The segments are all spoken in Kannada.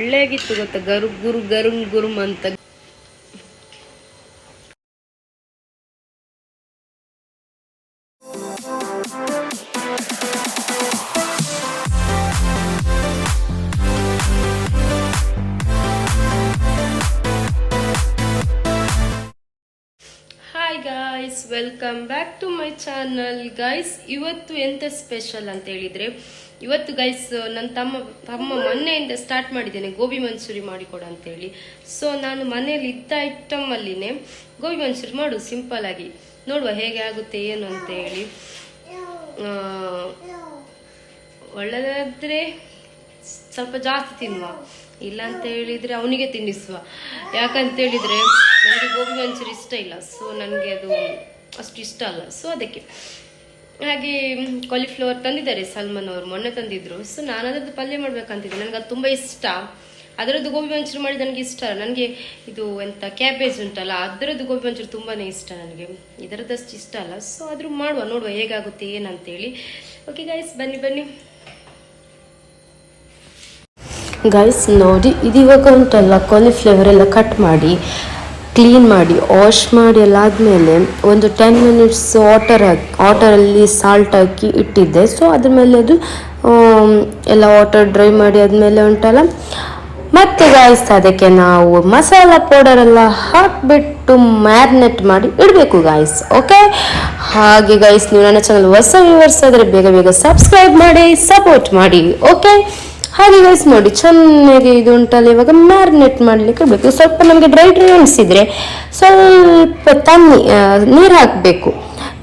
ಒಳ್ಳೆಗಿತ್ತು ಗೊತ್ತಾ? ಗರು, ಗುರು, ಗರುಂ, ಗುರುಂ ಅಂತ. Hi welcome back to my channel guys ಇವತ್ತು ಎಂತ ಸ್ಪೆಷಲ್ ಅಂತ ಹೇಳಿದ್ರೆ ಇವತ್ತು ಗೈಸ್ ನನ್ನ ತಮ್ಮ ತಮ್ಮ ಮೊನ್ನೆಯಿಂದ ಸ್ಟಾರ್ಟ್ ಮಾಡಿದ್ದೇನೆ, ಗೋಬಿ ಮಂಚೂರಿ ಮಾಡಿಕೊಡು ಅಂತ ಹೇಳಿ ಸೊ ನಾನು ಮನೆಯಲ್ಲಿ ಇದ್ದ ಐಟಮ್ ಅಲ್ಲಿನೇ, ಗೋಬಿ ಮಂಚೂರಿ ಮಾಡು ಸಿಂಪಲ್ ಆಗಿ. ನೋಡುವ ಹೇಗೆ ಆಗುತ್ತೆ, ಏನು ಅಂತ ಹೇಳಿ ಸ್ವಲ್ಪ ಜಾಸ್ತಿ ತಿನ್ನುವ. ಇಲ್ಲ ಅಂತ ಹೇಳಿದರೆ ಅವನಿಗೆ ತಿನ್ನಿಸುವ. ಯಾಕಂತ ಹೇಳಿದ್ರೆ, ನನಗೆ ಗೋಬಿ ಮಂಚೂರಿ ಇಷ್ಟ ಇಲ್ಲ. ಸೊ ನನಗೆ ಅದು ಅಷ್ಟು ಇಷ್ಟ ಅಲ್ಲ. ಸೊ ಅದಕ್ಕೆ. ಹಾಗೆ ಕಾಲಿಫ್ಲವರ್ ತಂದಿದ್ದಾರೆ ಸಲ್ಮಾನ್ ಅವರು, ಮೊನ್ನೆ ತಂದಿದ್ರು. ಸೊ ನಾನು ಅದರದ್ದು ಪಲ್ಯ ಮಾಡ್ಬೇಕಂತಿದ್ದೆ. ನನಗೆ ಅದು ತುಂಬ ಇಷ್ಟ. ಅದರದ್ದು ಗೋಬಿ ಮಂಚೂರಿ ಮಾಡಿ ನನಗೆ ಇಷ್ಟ. ನನಗೆ ಇದು ಎಂತ ಕ್ಯಾಬೇಜ್ ಉಂಟಲ್ಲ, ಅದರದ್ದು ಗೋಬಿ ಮಂಚೂರಿ ತುಂಬಾ ಇಷ್ಟ ನನಗೆ. ಇದರದಷ್ಟು ಇಷ್ಟ ಅಲ್ಲ. ಸೊ ಆದರೂ ಮಾಡುವ, ನೋಡುವ ಹೇಗಾಗುತ್ತೆ, ಏನಂತೇಳಿ. ಓಕೆ ಗೈಸ್ ಬನ್ನಿ ಬನ್ನಿ. ಗೈಸ್ ನೋಡಿ ಇದೀವಾಗ ಉಂಟಲ್ಲ ಕಾಲಿಫ್ಲವರ್ ಎಲ್ಲ ಕಟ್ ಮಾಡಿ. ಕ್ಲೀನ್ ಮಾಡಿ ವಾಶ್ ಮಾಡಿ ಎಲ್ಲ ಆದಮೇಲೆ ಒಂದು ಟೆನ್ ಮಿನಿಟ್ಸ್ ವಾಟರ್ ಹಾಕಿ ವಾಟರಲ್ಲಿ ಸಾಲ್ಟ್ ಹಾಕಿ ಇಟ್ಟಿದ್ದೆ. ಸೊ ಅದ್ರ ಮೇಲೆ ಅದು ಎಲ್ಲ ವಾಟರ್ ಡ್ರೈ ಮಾಡಿ ಆದಮೇಲೆ ಉಂಟಲ್ಲ? ಮತ್ತೆ ಗಾಯಿಸ್ ಅದಕ್ಕೆ ನಾವು ಮಸಾಲ ಪೌಡರ್ ಎಲ್ಲ ಹಾಕಿಬಿಟ್ಟು ಮ್ಯಾರಿನೇಟ್ ಮಾಡಿ ಇಡಬೇಕು ಗಾಯ್ಸ್ ಓಕೆ ಹಾಗೆ ಗಾಯ್ಸ್ ನೀವು ನನ್ನ ಚಾನಲ್ ಹೊಸ ವ್ಯೂವರ್ಸ್ ಆದರೆ ಬೇಗ ಬೇಗ ಸಬ್ಸ್ಕ್ರೈಬ್ ಮಾಡಿ ಸಪೋರ್ಟ್ ಮಾಡಿ ಓಕೆ ಹಾಗೆ ಗೈಸ್ ನೋಡಿ, ಚೆನ್ನಾಗಿ ಇದು ಉಂಟಲ್ಲ, ಇವಾಗ ಮ್ಯಾರಿನೇಟ್ ಮಾಡಲಿಕ್ಕೆ ಬೇಕು. ಸ್ವಲ್ಪ ನಮಗೆ ಡ್ರೈ ಡ್ರೈ ಅನಿಸಿದ್ರೆ ಸ್ವಲ್ಪ ತಣ್ಣಿ ನೀರು ಹಾಕಬೇಕು.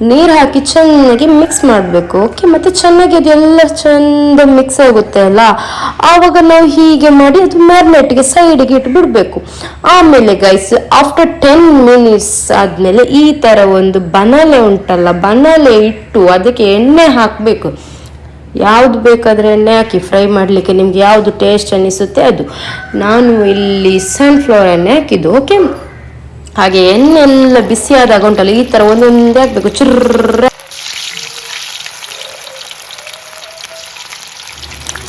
ನೀರು ಹಾಕಿ ಚೆನ್ನಾಗಿ ಮಿಕ್ಸ್ ಮಾಡಬೇಕು ಓಕೆ ಮತ್ತು ಚೆನ್ನಾಗಿ ಅದೆಲ್ಲ ಚೆಂದ ಮಿಕ್ಸ್ ಆಗುತ್ತೆ ಅಲ್ಲ? ಆವಾಗ ನಾವು ಹೀಗೆ ಮಾಡಿ ಅದು ಮ್ಯಾರಿನೇಟ್ಗೆ ಸೈಡಿಗೆ ಇಟ್ಟು ಬಿಡಬೇಕು. ಆಮೇಲೆ ಗೈಸ್ ಆಫ್ಟರ್ ಟೆನ್ ಮಿನಿಟ್ಸ್ ಆದಮೇಲೆ ಈ ಥರ ಒಂದು ಬನಾಲೆ ಉಂಟಲ್ಲ, ಬನಾಲೆ ಇಟ್ಟು ಅದಕ್ಕೆ ಎಣ್ಣೆ ಹಾಕಬೇಕು. ಯಾವುದು ಬೇಕಾದರೆ ಎಣ್ಣೆ ಹಾಕಿ ಫ್ರೈ ಮಾಡಲಿಕ್ಕೆ ನಿಮ್ಗೆ ಯಾವುದು ಟೇಸ್ಟ್ ಅನಿಸುತ್ತೆ ಅದು. ನಾನು ಇಲ್ಲಿ ಸನ್ಫ್ಲವರ್ ಎಣ್ಣೆ ಹಾಕಿದ್ದು ಓಕೆ ಹಾಗೆ ಎಣ್ಣೆ ಎಲ್ಲ ಬಿಸಿ ಆದಾಗ ಉಂಟಲ್ಲ, ಈ ಥರ ಒಂದೊಂದೇ ಹಾಕಬೇಕು, ಚುರ್ರ.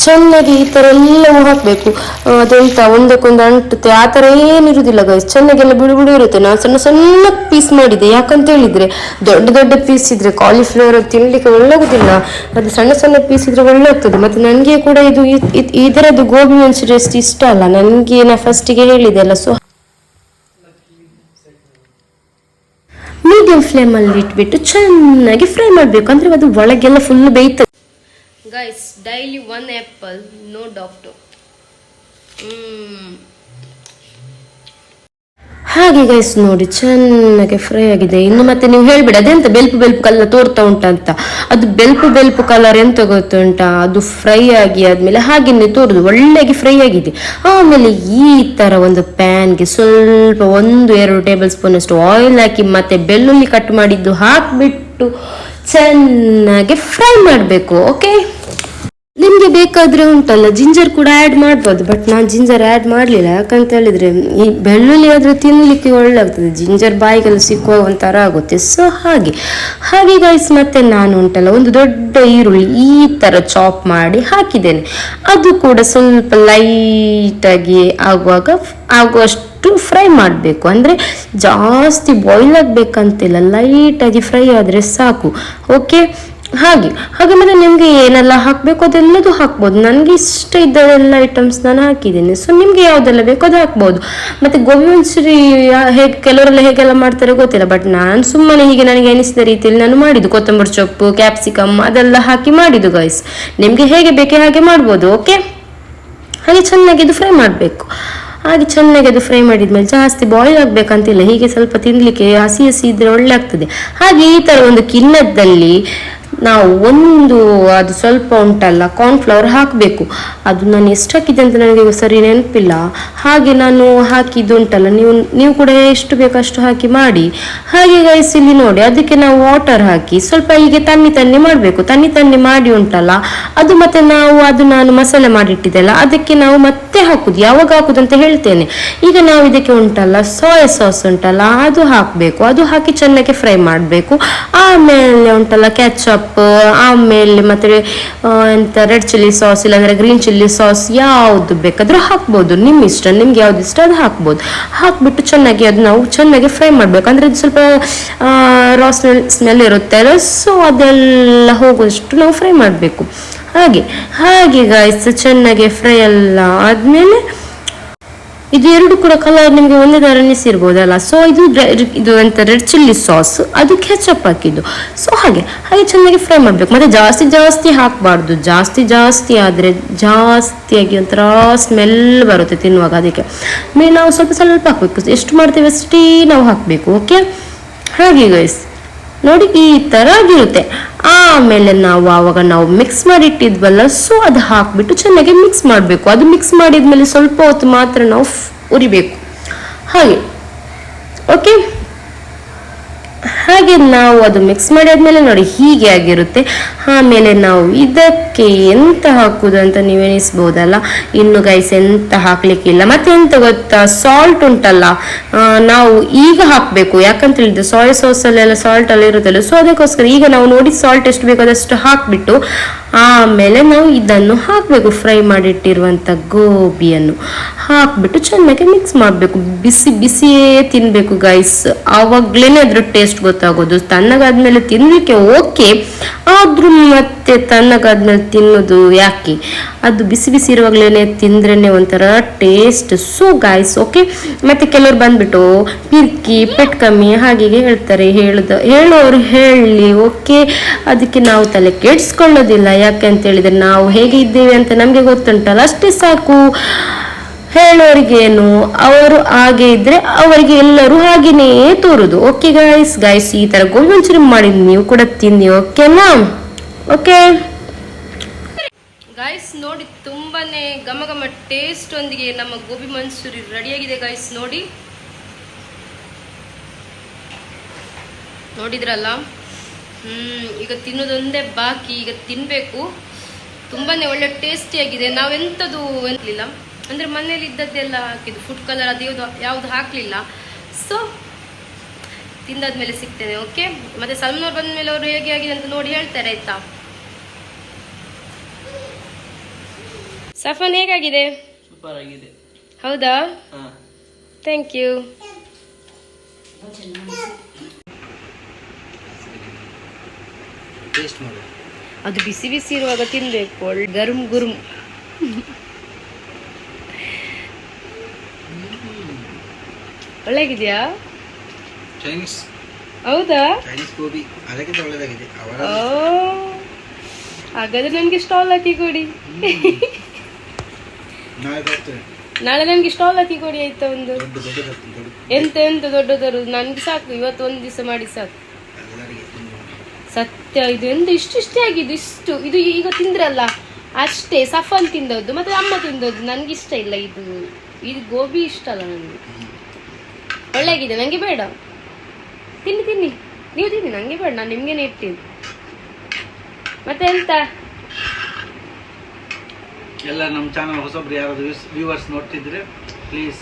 ಚೆನ್ನಾಗಿ ಈ ಥರ ಎಲ್ಲವೂ ಹಾಕಬೇಕು. ಅದೆಂತ, ಒಂದಕ್ಕೊಂದು ಅಂಟುತ್ತೆ. ಆ ಥರ ಏನಿರುವುದಿಲ್ಲ ಗೈಸ್ ಚೆನ್ನಾಗೆಲ್ಲ ಬಿಡು ಬಿಡು ಇರುತ್ತೆ. ನಾನು ಸಣ್ಣ ಸಣ್ಣ ಪೀಸ್ ಮಾಡಿದೆ. ಯಾಕಂತ ಹೇಳಿದ್ರೆ, ದೊಡ್ಡ ದೊಡ್ಡ ಪೀಸ್ ಇದ್ರೆ ಕಾಲಿಫ್ಲವರ್ ತಿನ್ಲಿಕ್ಕೆ ಒಳ್ಳಾಗುದಿಲ್ಲ ಅದು ಸಣ್ಣ ಸಣ್ಣ ಪೀಸ್ ಇದ್ರೆ ಒಳ್ಳೆ ಆಗ್ತದೆ ಮತ್ತೆ ನನಗೆ ಕೂಡ ಇದು ಈ ಗೋಬಿ ಮಂಚೂರಿ ಅಷ್ಟು ಇಷ್ಟ ಅಲ್ಲ. ನನಗೆ ನಾ ಫಸ್ಟಿಗೆ ಹೇಳಿದೆ ಅಲ್ಲ. ಸೊ ಮೀಡಿಯಂ ಫ್ಲೇಮಲ್ಲಿ ಇಟ್ಬಿಟ್ಟು ಚೆನ್ನಾಗಿ ಫ್ರೈ ಮಾಡಬೇಕು. ಅಂದ್ರೆ ಅದು ಒಳಗೆಲ್ಲ full ಬೇಯ್ತದೆ. Guys daily one apple no doctor ಹಾಗೆ ಗೈಸ್ ನೋಡಿ, ಚೆನ್ನಾಗಿ ಫ್ರೈ ಆಗಿದೆ. ಇನ್ನು ಮತ್ತೆ ನೀವು ಹೇಳ್ಬೇಡಿ ಅದೆಂತ ಬೆಲ್ಪು ಬೆಲ್ಪು ಕಲರ್ ತೋರ್ತಾ ಉಂಟಂತ ಅದು ಬೆಲ್ಪು ಬೆಲ್ಪು ಕಲರ್ ಎಂತ ಗೊತ್ತುಂಟ ಅದು ಫ್ರೈ ಆಗಿ ಆದ್ಮೇಲೆ ಹಾಗೆನೇ ತೋರುದು, ಒಳ್ಳೆಗೆ ಫ್ರೈ ಆಗಿದೆ. ಆಮೇಲೆ ಈ ತರ ಒಂದು ಪ್ಯಾನ್ಗೆ ಸ್ವಲ್ಪ ಒಂದು, ಎರಡು ಟೇಬಲ್ ಸ್ಪೂನ್ ಅಷ್ಟು ಆಯಿಲ್ ಹಾಕಿ ಮತ್ತೆ ಬೆಳ್ಳುಳ್ಳಿ ಕಟ್ ಮಾಡಿದ್ದು ಹಾಕಿಬಿಟ್ಟು ಚೆನ್ನಾಗಿ ಫ್ರೈ ಮಾಡಬೇಕು ಓಕೆ ನಿಮ್ಗೆ ಬೇಕಾದರೆ ಉಂಟಲ್ಲ, ಜಿಂಜರ್ ಕೂಡ ಆ್ಯಡ್ ಮಾಡ್ಬೋದು ಬಟ್ ನಾನು ಜಿಂಜರ್ ಆ್ಯಡ್ ಮಾಡಲಿಲ್ಲ. ಯಾಕಂತ ಹೇಳಿದರೆ, ಈ ಬೆಳ್ಳುಳ್ಳಿ ಆದರೆ ತಿನ್ನಲಿಕ್ಕೆ ಒಳ್ಳೆ ಆಗ್ತದೆ ಜಿಂಜರ್ ಬಾಯಿಗೆಲ್ಲ ಸಿಕ್ಕುವ ಒಂಥರ ಆಗುತ್ತೆ. ಸೊ ಹಾಗೆ. ಹಾಗೆ ಗೈಸ್ ಮತ್ತೆ ನಾನು ಉಂಟಲ್ಲ, ಒಂದು ದೊಡ್ಡ ಈರುಳ್ಳಿ ಈ ಥರ ಚಾಪ್ ಮಾಡಿ ಹಾಕಿದ್ದೇನೆ. ಅದು ಕೂಡ ಸ್ವಲ್ಪ ಲೈಟಾಗಿ ಆಗುವಾಗ ಆಗುವಷ್ಟು ಫ್ರೈ ಮಾಡಬೇಕು. ಅಂದರೆ ಜಾಸ್ತಿ ಬಾಯ್ಲ್ ಆಗಬೇಕಂತಿಲ್ಲ ಲೈಟಾಗಿ ಫ್ರೈ ಆದರೆ ಸಾಕು. ಓಕೆ ಹಾಗೆ ಹಾಗೆ ಮತ್ತೆ ನಿಮಗೆ ಏನೆಲ್ಲ ಹಾಕಬೇಕು ಅದೆಲ್ಲದು ಹಾಕ್ಬೋದು. ನನಗೆ ಇಷ್ಟ ಇದ್ದದೆಲ್ಲ ಐಟಮ್ಸ್ ನಾನು ಹಾಕಿದ್ದೀನಿ. ಸೊ ನಿಮಗೆ ಯಾವುದೆಲ್ಲ ಬೇಕೋ ಅದು ಹಾಕ್ಬೋದು. ಮತ್ತೆ ಗೋಬಿ ಮಂಚೂರಿ ಹೇಗೆ, ಕೆಲವರೆಲ್ಲ ಹೇಗೆಲ್ಲ ಮಾಡ್ತಾರೆ ಗೊತ್ತಿಲ್ಲ ಬಟ್ ನಾನು ಸುಮ್ಮನೆ ಹೀಗೆ ನನಗೆ ಅನಿಸಿದ ರೀತಿಯಲ್ಲಿ ನಾನು ಮಾಡಿದ್ದು. ಕೊತ್ತಂಬರಿ ಸೊಪ್ಪು ಕ್ಯಾಪ್ಸಿಕಮ್ ಅದೆಲ್ಲ ಹಾಕಿ ಮಾಡಿದ್ದು ಗೈಸ್ ನಿಮಗೆ ಹೇಗೆ ಬೇಕೇ ಹಾಗೆ ಮಾಡ್ಬೋದು ಓಕೆ ಹಾಗೆ ಚೆನ್ನಾಗಿ ಅದು ಫ್ರೈ ಮಾಡಬೇಕು. ಹಾಗೆ ಚೆನ್ನಾಗಿ ಅದು ಫ್ರೈ ಮಾಡಿದ್ಮೇಲೆ ಜಾಸ್ತಿ ಬಾಯ್ಲ್ ಆಗಬೇಕಂತಿಲ್ಲ. ಹೀಗೆ ಸ್ವಲ್ಪ ತಿನ್ನಲಿಕ್ಕೆ ಹಸಿ ಹಸಿ ಇದ್ರೆ ಒಳ್ಳೆ ಆಗ್ತದೆ. ಹಾಗೆ ಈ ಥರ ಒಂದು ಕಿನ್ನದಲ್ಲಿ ನಾವು ಒಂದು, ಅದು ಸ್ವಲ್ಪ ಉಂಟಲ್ಲ ಕಾರ್ನ್ಫ್ಲವರ್ ಹಾಕಬೇಕು. ಅದು ನಾನು ಎಷ್ಟು ಹಾಕಿದ್ದೆ ಅಂತ ನನಗೆ ಸರಿ ನೆನಪಿಲ್ಲ. ಹಾಗೆ ನಾನು ಹಾಕಿದ್ದು ಉಂಟಲ್ಲ, ನೀವು ನೀವು ಕೂಡ ಎಷ್ಟು ಬೇಕಷ್ಟು ಹಾಕಿ ಮಾಡಿ. ಹಾಗೆ ಗೈಸ್ ಇಲ್ಲಿ ನೋಡಿ, ಅದಕ್ಕೆ ನಾವು ವಾಟರ್ ಹಾಕಿ, ಸ್ವಲ್ಪ ಹೀಗೆ ತನ್ನಿ ತನ್ನಿ ಮಾಡಬೇಕು. ತನ್ನಿ ತನ್ನಿ ಮಾಡಿ ಉಂಟಲ್ಲ, ಅದು ಮತ್ತೆ ನಾವು ಅದು ನಾನು ಮಸಾಲೆ ಮಾಡಿಟ್ಟಿದ್ದೆಲ್ಲ, ಅದಕ್ಕೆ ನಾವು ಮತ್ತೆ ಹಾಕುದು. ಯಾವಾಗ ಹಾಕುದು ಅಂತ ಹೇಳ್ತೇನೆ. ಈಗ ನಾವು ಇದಕ್ಕೆ ಉಂಟಲ್ಲ ಸೋಯಾ ಸಾಸ್ ಉಂಟಲ್ಲ, ಅದು ಹಾಕಬೇಕು. ಅದು ಹಾಕಿ ಚೆನ್ನಾಗಿ ಫ್ರೈ ಮಾಡಬೇಕು. ಆಮೇಲೆ ಉಂಟಲ್ಲ ಕ್ಯಾಚಪ್ ಆಮೇಲೆ ಮತ್ತೆ ಎಂತ ರೆಡ್ ಚಿಲ್ಲಿ ಸಾಸ್ ಇಲ್ಲಾಂದ್ರೆ ಗ್ರೀನ್ ಚಿಲ್ಲಿ ಸಾಸ್ ಯಾವುದು ಬೇಕಾದರೂ ಹಾಕ್ಬೋದು. ನಿಮ್ಮ ಇಷ್ಟ, ನಿಮ್ಗೆ ಯಾವ್ದು ಇಷ್ಟ ಅದು ಹಾಕ್ಬೋದು. ಹಾಕ್ಬಿಟ್ಟು ಚೆನ್ನಾಗಿ ಅದು ನಾವು ಚೆನ್ನಾಗಿ ಫ್ರೈ ಮಾಡಬೇಕು. ಅಂದ್ರೆ ಇದು ಸ್ವಲ್ಪ ರಾ ಸ್ಮೆಲ್ ಸ್ಮೆಲ್ ಇರುತ್ತೆ ಅಲ್ಲ ಸೊ ಅದೆಲ್ಲ ಹೋಗುವಷ್ಟು ನಾವು ಫ್ರೈ ಮಾಡಬೇಕು. ಹಾಗೆ ಹಾಗೆ ಗಾಯ್ಸ್ ಚೆನ್ನಾಗಿ ಫ್ರೈ ಎಲ್ಲ ಆದ್ಮೇಲೆ ಇದು ಎರಡು ಕೂಡ ಕಲರ್ ನಿಮಗೆ ಒಂದೇ ಥರ ಅನ್ನಿಸಿರ್ಬೋದಲ್ಲ. ಸೊ ಇದು ಇದು ಎಂತ ರೆಡ್ ಚಿಲ್ಲಿ ಸಾಸ್, ಅದು ಕೆಚಪ್ ಹಾಕಿದ್ದು. ಸೊ ಹಾಗೆ ಹಾಗೆ ಚೆನ್ನಾಗಿ ಫ್ರೈ ಮಾಡಬೇಕು. ಮತ್ತೆ ಜಾಸ್ತಿ ಜಾಸ್ತಿ ಹಾಕಬಾರ್ದು. ಜಾಸ್ತಿ ಜಾಸ್ತಿ ಆದರೆ ಜಾಸ್ತಿಯಾಗಿ ಒಂಥರ ಸ್ಮೆಲ್ ಬರುತ್ತೆ ತಿನ್ನುವಾಗ ಅದಕ್ಕೆ. ಮೇಲೆ ನಾವು ಸ್ವಲ್ಪ ಸ್ವಲ್ಪ ಹಾಕಬೇಕು. ಎಷ್ಟು ಮಾಡ್ತೇವೆ ಅಷ್ಟೇ ನಾವು ಹಾಕಬೇಕು ಓಕೆ ಹಾಗೆ ಗೈಸ್ ನೋಡಿ, ಈ ತರ ಆಗಿರುತ್ತೆ. ಆಮೇಲೆ ನಾವು ಆವಾಗ ನಾವು ಮಿಕ್ಸ್ ಮಾಡಿಟ್ಟಿದ್ವಲ್ಲ ಸೊ ಅದು ಹಾಕ್ಬಿಟ್ಟು ಚೆನ್ನಾಗಿ ಮಿಕ್ಸ್ ಮಾಡಬೇಕು. ಅದು ಮಿಕ್ಸ್ ಮಾಡಿದ್ಮೇಲೆ ಸ್ವಲ್ಪ ಹೊತ್ತು ಮಾತ್ರ ನಾವು ಉರಿಬೇಕು. ಹಾಗೆ. ಓಕೆ ಹಾಗೆ ನಾವು ಅದು ಮಿಕ್ಸ್ ಮಾಡಿದ್ಮೇಲೆ ನೋಡಿ ಹೀಗೆ ಆಗಿರುತ್ತೆ. ಆಮೇಲೆ ನಾವು ಇದಕ್ಕೆ ಎಂತ ಹಾಕುದು ಅಂತ ನೀವು ಎನಿಸ್ಬೋದಲ್ಲ ಇನ್ನು ಗೈಸ್ ಎಂತ ಹಾಕ್ಲಿಕ್ಕಿಲ್ಲ. ಮತ್ತೆ ಎಂತ ಗೊತ್ತಾ? ಸಾಲ್ಟ್ ಉಂಟಲ್ಲ. ನಾವು ಈಗ ಹಾಕಬೇಕು. ಯಾಕಂತ ಹೇಳಿದ್ರೆ ಸಾಯ್ ಸಾಸ್ ಅಲ್ಲೆಲ್ಲ ಸಾಲ್ಟ್ ಅಲ್ಲಿ ಇರುತ್ತಲ್ಲ. ಸೊ ಅದಕ್ಕೋಸ್ಕರ ಈಗ ನಾವು ನೋಡಿ ಸಾಲ್ಟ್ ಎಷ್ಟು ಬೇಕೋ ಅದಷ್ಟು ಹಾಕ್ಬಿಟ್ಟು, ಆಮೇಲೆ ನಾವು ಇದನ್ನು ಹಾಕಬೇಕು. ಫ್ರೈ ಮಾಡಿಟ್ಟಿರುವಂಥ ಗೋಬಿಯನ್ನು. ಹಾಕ್ಬಿಟ್ಟು ಚೆನ್ನಾಗಿ ಮಿಕ್ಸ್ ಮಾಡಬೇಕು. ಬಿಸಿ, ಬಿಸಿಯೇ ತಿನ್ನಬೇಕು ಗೈಸ್ ಆವಾಗ್ಲೇ ಅದ್ರ ಟೇಸ್ಟ್ ಗೊತ್ತಾಗೋದು. ತಣ್ಣಗಾದ್ಮೇಲೆ ತಿನ್ನಲಿಕ್ಕೆ ಓಕೆ, ಆದ್ರೂ ಮತ್ತೆ ತಣ್ಣಗಾದ್ಮೇಲೆ ತಿನ್ನೋದು ಯಾಕೆ? ಅದು ಬಿಸಿ ಬಿಸಿ ಇರುವಾಗಲೇ ತಿಂದ್ರೇನೆ ಒಂಥರ ಟೇಸ್ಟ್ ಸೊ ಗಾಯ್ಸ್ ಓಕೆ ಮತ್ತೆ ಕೆಲವ್ರು ಬಂದ್ಬಿಟ್ಟು ಪಿರ್ಕಿ, ಪೆಟ್ ಕಮ್ಮಿ ಹಾಗೆ ಹೀಗೆ ಹೇಳ್ತಾರೆ. ಹೇಳ್ದ, ಹೇಳೋರು ಹೇಳಿ ಓಕೆ ಅದಕ್ಕೆ ನಾವು ತಲೆ ಕೆಡಿಸ್ಕೊಳ್ಳೋದಿಲ್ಲ. ಯಾಕೆ ಅಂತ ಹೇಳಿದ್ರೆ ನಾವು ಹೇಗೆ ಇದ್ದೇವೆ ಅಂತ ನಮಗೆ ಗೊತ್ತುಂಟಲ್ಲ? ಅಷ್ಟೇ ಸಾಕು. ಹೇಳೋರಿಗೇನು ಅವರು ಹಾಗೆ ಇದ್ರೆ ಅವರಿಗೆ ಎಲ್ಲರೂ ಹಾಗೇನೇ ತೋರುದು. ಓಕೆ ಗಾಯ್ಸ್ ಗಾಯ್ಸ್ ಈ ತರ ಗೋಬಿ ಮಂಚೂರಿ ಮಾಡಿ ನೀವು ಕೂಡ ತಿನ್ನಿ ಓಕೆನಾ ಓಕೆ ಗಾಯ್ಸ್ ನೋಡಿ, ತುಂಬಾನೇ ಘಮ ಘಮ ಟೇಸ್ಟ್ ಒಂದಿಗೆ ನಮ್ಮ ಗೋಬಿ ಮಂಚೂರಿ ರೆಡಿಯಾಗಿದೆ ಗಾಯ್ಸ್ ನೋಡಿ. ನೋಡಿದ್ರಲ್ಲ? ಹ್ಮ್, ಈಗ ತಿನ್ನೋದೊಂದೇ ಬಾಕಿ, ಈಗ ತಿನ್ಬೇಕು. ತುಂಬಾನೇ ಒಳ್ಳೆ ಟೇಸ್ಟಿಯಾಗಿದೆ ನಾವೆಂಥದ್ದು ಎಂತಲಿಲ್ಲ ಅಂದ್ರೆ ಮನೇಲಿ ಇದ್ದದ್ದೆಲ್ಲ ಹಾಕಿದ್ದು. ಫುಡ್ ಕಲರ್ ಅದು ಯಾವುದು ಯಾವುದು ಹಾಕಲಿಲ್ಲ. ಸೊ ತಿಂದಾದ್ಮೇಲೆ ಸಿಗ್ತೇನೆ ಓಕೆ ಮತ್ತೆ ಸಲ್ಮಾನ್ ಬಂದ ಮೇಲೆ ಅವರು ಹೇಗೆ ಆಗಿದೆ ಅಂತ ನೋಡಿ ಹೇಳ್ತಾರೆ ಆಯ್ತಾ? ಸಫನ್ ಹೇಗಾಗಿದೆ? ಸೂಪರ್ ಆಗಿದೆ ಹೌದಾ? ಹಾ. ಥ್ಯಾಂಕ್ ಯು ಟೇಸ್ಟ್ ಮಾಡು. ಅದು ಬಿಸಿ ಬಿಸಿ ಇರುವಾಗ ತಿನ್ಬೇಕು ಒಳ್ಳೆ ಗರುಮ್ ಗುರುಮ್ ಒಳ್ಳೆಗಿದ್ಯಾ? ಚೈನೀಸ್ ಹೌದಾ? ಚೈನೀಸ್ ಗೋಬಿ ಅದಕ್ಕಿಂತ ಒಳ್ಳೆದಾಗಿದೆ. ಅವರ ಹಾಗಾದ್ರೆ ನನ್ಗೆ ಸ್ಟಾಲ್ ಹಾಕಿ ಕೊಡಿ. ನಾಳೆ ಬರ್ತೇನೆ. ನಾಳೆ ನನ್ಗೆ ಸ್ಟಾಲ್ ಹಾಕಿ ಕೊಡಿ ಆಯ್ತಾ ಒಂದು? ಎಂತ ಎಂತ ದೊಡ್ಡ ತರುದು ನನ್ಗೆ ಸಾಕು ಇವತ್ತು ಒಂದು ದಿವಸ ಮಾಡಿ ಸಾಕು. ಸತ್ಯ ಇದು ಎಂತ ಇಷ್ಟಿಷ್ಟೇ ಆಗಿದೆ ಇಷ್ಟು. ಇದು ಈಗ ತಿಂದ್ರಲ್ಲ ಅಷ್ಟೇ. ಸಫನ್ ತಿಂದದ್ದು ಮತ್ತೆ ಅಮ್ಮ ತಿಂದದ್ದು ನನ್ಗೆ ಇಷ್ಟ ಇಲ್ಲ ಇದು. ಇದು ಗೋಬಿ ಇಷ್ಟ ಅಲ್ಲ ನನಗೆ. ಒಳ್ಳೆಗಿದೆ, ನಂಗೆ ಬೇಡ. ತಿನ್ನಿ ತಿನ್ನಿ. ನೀವು ತಿನ್ನಿ, ನಂಗೆ ಬೇಡ, ನಾನು ನಿಮ್ಗೇನೆ ಇಡ್ತೀನಿ. ಮತ್ತೆ ಎಂತ? ಎಲ್ಲ ನಮ್ಮ ಚಾನಲ್ ಹೊಸೊಬ್ರು ಯಾರಾದ್ರು ವ್ಯೂವರ್ಸ್ ನೋಡ್ತಿದ್ರೆ ಪ್ಲೀಸ್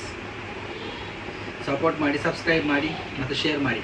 ಸಪೋರ್ಟ್ ಮಾಡಿ ಸಬ್ಸ್ಕ್ರೈಬ್ ಮಾಡಿ, ಮತ್ತು ಶೇರ್ ಮಾಡಿ.